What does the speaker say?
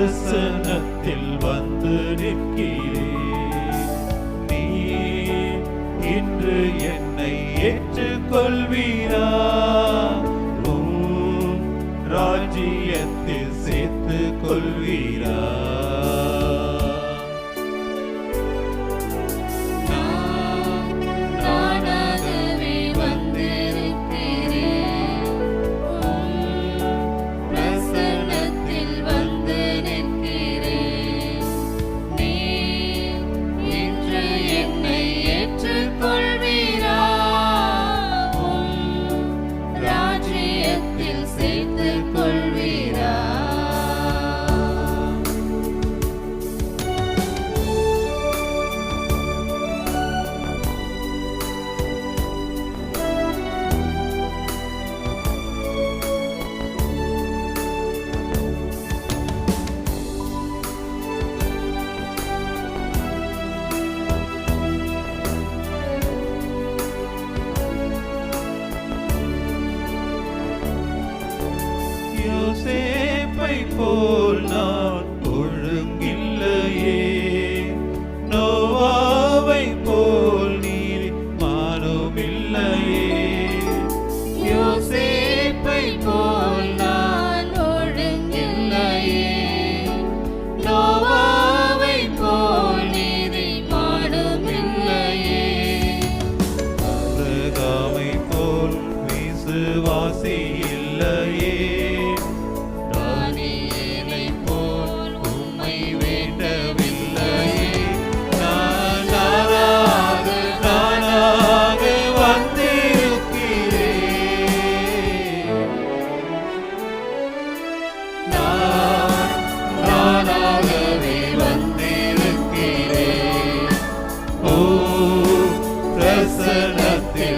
பிரசன்னத்தில் வந்து நிற்கிறேன் நீ இன்று என்னை ஏற்றுக்கொள்வீரா ராஜ்யத்தில் சேர்த்து கொள்வீரா சேப்பை போல் நான் ஒழுங்கில்லையே. நோவாவை போல் நீர் மாறுமில்லையே. யோசேப்பை போல் நான் ஒழுங்கில்லையே. நோவாவை போல் நீர் மாறுமில்லையே. அருகாமை போல் விசுவாசி இல்லையே. ദർശനത്തിൽ